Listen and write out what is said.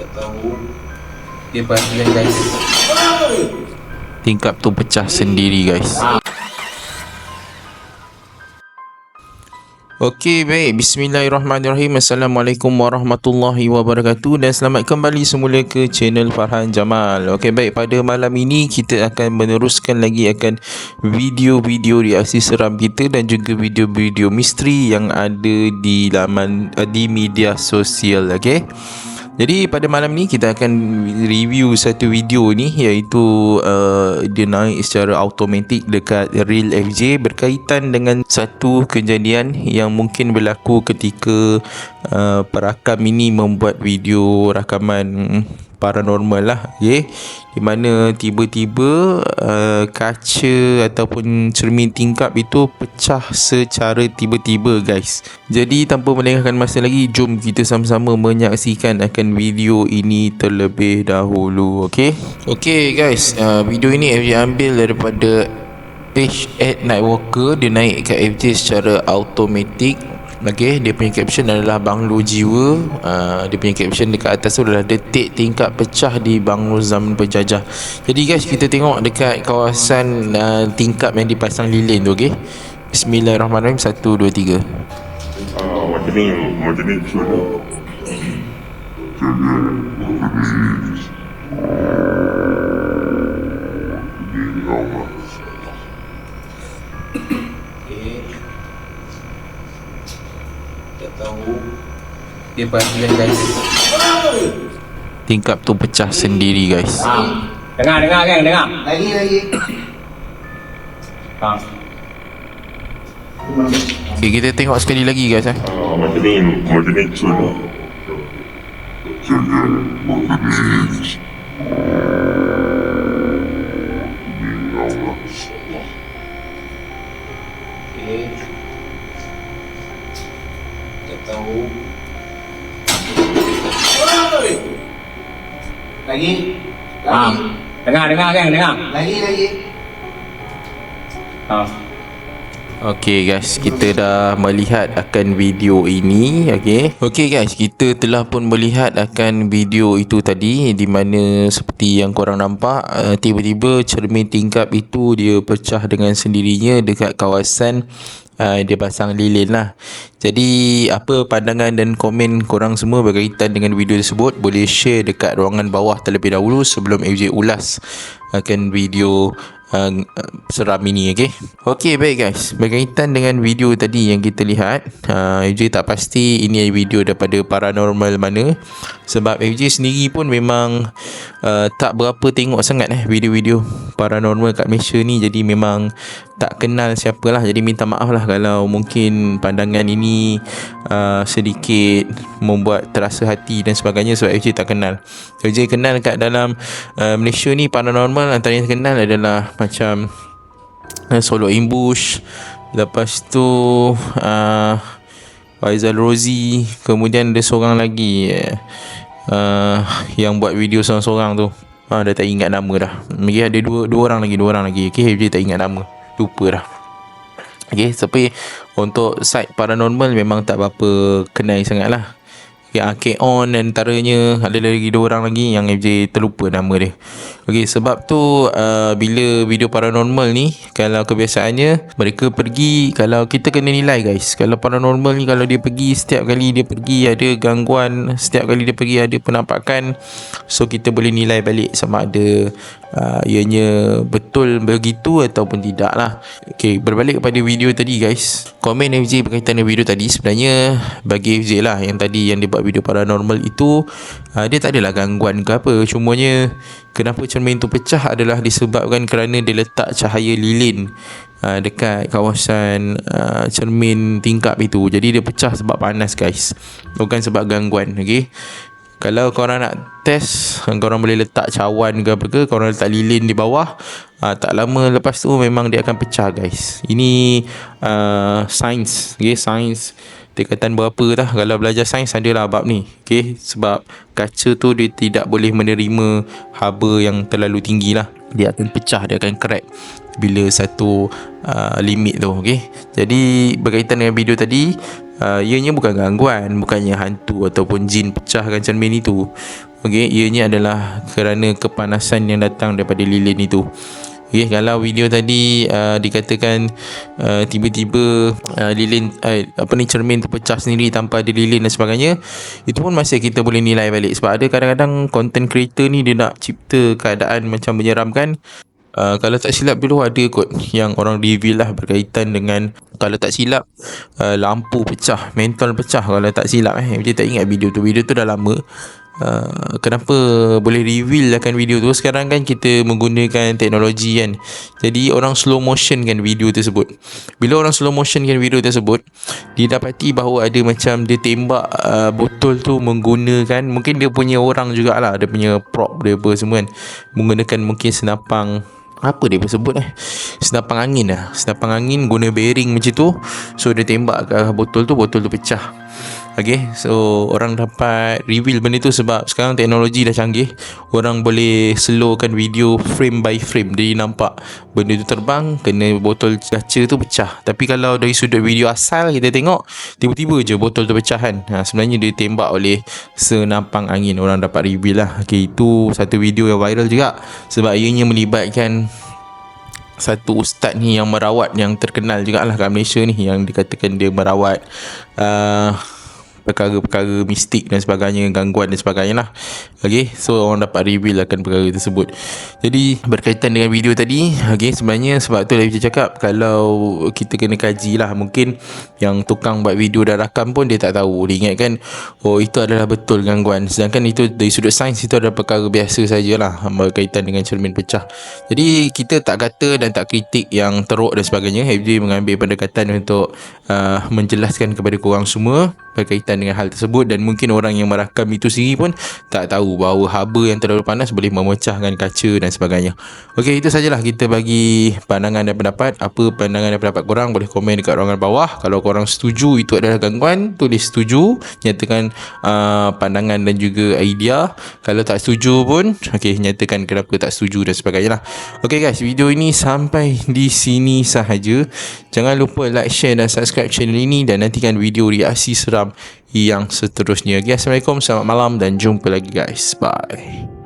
Tak tahu Dia guys. Tingkap tu pecah sendiri guys. Okey baik. Bismillahirrahmanirrahim. Assalamualaikum warahmatullahi wabarakatuh. Dan selamat kembali semula ke channel Farhan Jamal. Okey baik. Pada malam ini Kita akan meneruskan lagi akan Video-video reaksi seram kita Dan juga video-video misteri Yang ada di laman Di media sosial Okey jadi pada malam ni kita akan review satu video ni iaitu uh, dia naik secara automatik dekat Real FJ berkaitan dengan satu kejadian yang mungkin berlaku ketika uh, perakam ini membuat video rakaman paranormal lah okay? di mana tiba-tiba uh, kaca ataupun cermin tingkap itu pecah secara tiba-tiba guys jadi tanpa melengahkan masa lagi jom kita sama-sama menyaksikan akan video ini terlebih dahulu okay? Okay guys uh, video ini FJ ambil daripada page at Nightwalker dia naik ke FJ secara automatik Okay, dia punya caption adalah Banglo Jiwa. Uh, Dia punya caption dekat atas tu adalah Detik tingkat pecah di Banglo Zaman Penjajah. Jadi guys, kita tengok dekat kawasan uh, tingkap yang dipasang lilin tu okay Bismillahirrahmanirrahim. Satu, dua, tiga. Ah, macam ni, macam ni sudah. Tak Dia perhatikan guys Tingkap tu pecah sendiri guys Dengar, dengar kan, dengar. Lagi lagi. Ha. Okay, kita tengok sekali lagi guys eh. Ah, macam ni, macam ni sudah. Okay. Lagi. Ha. Lagi. Dengar, dengar kan, dengar. Lagi lagi. Ha. Okay guys, kita dah melihat akan video ini Okay Okay guys, kita telah pun melihat akan video itu tadi Di mana seperti yang korang nampak uh, Tiba-tiba cermin tingkap itu dia pecah dengan sendirinya Dekat kawasan uh, dia pasang lilin lah. Jadi apa pandangan dan komen korang semua berkaitan dengan video tersebut Boleh share dekat ruangan bawah terlebih dahulu Sebelum FJ ulas akan video uh, seram ini okey. Okey baik guys, berkaitan dengan video tadi yang kita lihat, uh, FJ tak pasti ini video daripada paranormal mana. Sebab FJ sendiri pun memang uh, tak berapa tengok sangat eh video-video paranormal kat Malaysia ni. Jadi memang tak kenal siapalah. Jadi minta maaf lah kalau mungkin pandangan ini uh, sedikit membuat terasa hati dan sebagainya. Sebab FJ tak kenal. FJ kenal kat dalam uh, Malaysia ni paranormal antara yang kenal adalah macam uh, Solo Ambush lepas tu uh, Faizal Rozi kemudian ada seorang lagi uh, yang buat video seorang-seorang tu Ah, dah tak ingat nama dah. Lagi ada dua dua orang lagi, dua orang lagi. Okay, FJ tak ingat nama. Lupa dah. Okay, tapi untuk site paranormal memang tak berapa kenal sangat lah. Okay, Arcade On antaranya ada lagi dua orang lagi yang FJ terlupa nama dia. Okay, sebab tu uh, bila video paranormal ni kalau kebiasaannya mereka pergi kalau kita kena nilai guys. Kalau paranormal ni kalau dia pergi setiap kali dia pergi ada gangguan, setiap kali dia pergi ada penampakan. So kita boleh nilai balik sama ada uh, ianya betul begitu ataupun tidak lah. Okay, berbalik kepada video tadi guys. Komen FJ berkaitan dengan video tadi sebenarnya bagi FJ lah yang tadi yang dia video paranormal itu uh, dia tak adalah gangguan ke apa. Cumanya kenapa cermin tu pecah adalah disebabkan kerana dia letak cahaya lilin uh, dekat kawasan uh, cermin tingkap itu. Jadi dia pecah sebab panas guys. Bukan sebab gangguan, okey. Kalau korang nak test Korang boleh letak cawan ke apa ke Korang letak lilin di bawah uh, Tak lama lepas tu Memang dia akan pecah guys Ini uh, Sains Okay sains Tingkatan berapa dah? Kalau belajar sains Adalah bab ni. Okay Sebab Kaca tu dia tidak boleh menerima Haba yang terlalu tinggi lah. Dia akan pecah Dia akan crack Bila satu uh, Limit tu Okay Jadi Berkaitan dengan video tadi uh, ianya bukan gangguan bukannya hantu ataupun jin pecahkan cermin itu. Okey ianya adalah kerana kepanasan yang datang daripada lilin itu Okay, kalau video tadi uh, dikatakan uh, tiba-tiba uh, lilin uh, apa ni cermin terpecah sendiri tanpa ada lilin dan sebagainya itu pun masih kita boleh nilai balik sebab ada kadang-kadang content creator ni dia nak cipta keadaan macam menyeramkan Uh, kalau tak silap dulu ada kot yang orang reveal lah berkaitan dengan kalau tak silap uh, lampu pecah, mental pecah kalau tak silap eh. Macam tak ingat video tu. Video tu dah lama. Uh, kenapa boleh reveal akan video tu? Sekarang kan kita menggunakan teknologi kan. Jadi orang slow motion kan video tersebut. Bila orang slow motion kan video tersebut didapati bahawa ada macam dia tembak uh, botol tu menggunakan mungkin dia punya orang jugalah dia punya prop dia apa semua kan menggunakan mungkin senapang apa dia sebut eh? Senapang angin lah. Senapang angin guna bearing macam tu. So dia tembak ke botol tu botol tu pecah Okay So orang dapat reveal benda tu sebab sekarang teknologi dah canggih. Orang boleh slowkan video frame by frame. Jadi nampak benda tu terbang Kena botol kaca tu pecah. Tapi kalau dari sudut video asal kita tengok Tiba-tiba je botol tu pecah kan? Ha, Sebenarnya dia tembak oleh senampang angin. Orang dapat reveal lah. Okay itu satu video yang viral juga Sebab ianya melibatkan satu ustaz ni yang merawat yang terkenal juga lah kat Malaysia ni yang dikatakan dia merawat uh, perkara-perkara mistik dan sebagainya gangguan dan sebagainya lah. Okay So orang dapat reveal akan perkara tersebut Jadi berkaitan dengan video tadi Okay sebenarnya sebab tu Lagi cakap Kalau kita kena kaji lah Mungkin yang tukang buat video dah rakam pun Dia tak tahu. Dia ingatkan Oh itu adalah betul gangguan. Sedangkan itu dari sudut sains Itu adalah perkara biasa sajalah Berkaitan dengan cermin pecah. Jadi kita tak kata dan tak kritik yang teruk dan sebagainya. FJ mengambil pendekatan untuk uh, Menjelaskan kepada korang semua berkaitan dengan hal tersebut. Dan mungkin orang yang merakam itu sendiri pun tak tahu bahawa haba yang terlalu panas boleh memecahkan kaca dan sebagainya. Okey, itu sajalah kita bagi pandangan dan pendapat. Apa pandangan dan pendapat korang boleh komen dekat ruangan bawah. Kalau korang setuju itu adalah gangguan, tulis setuju, nyatakan uh, pandangan dan juga idea. Kalau tak setuju pun, okey, nyatakan kenapa tak setuju dan sebagainya lah. Okey guys, video ini sampai di sini sahaja. Jangan lupa like, share dan subscribe channel ini dan nantikan video reaksi seram yang seterusnya. Okay, Assalamualaikum, selamat malam dan jumpa lagi guys. Bye.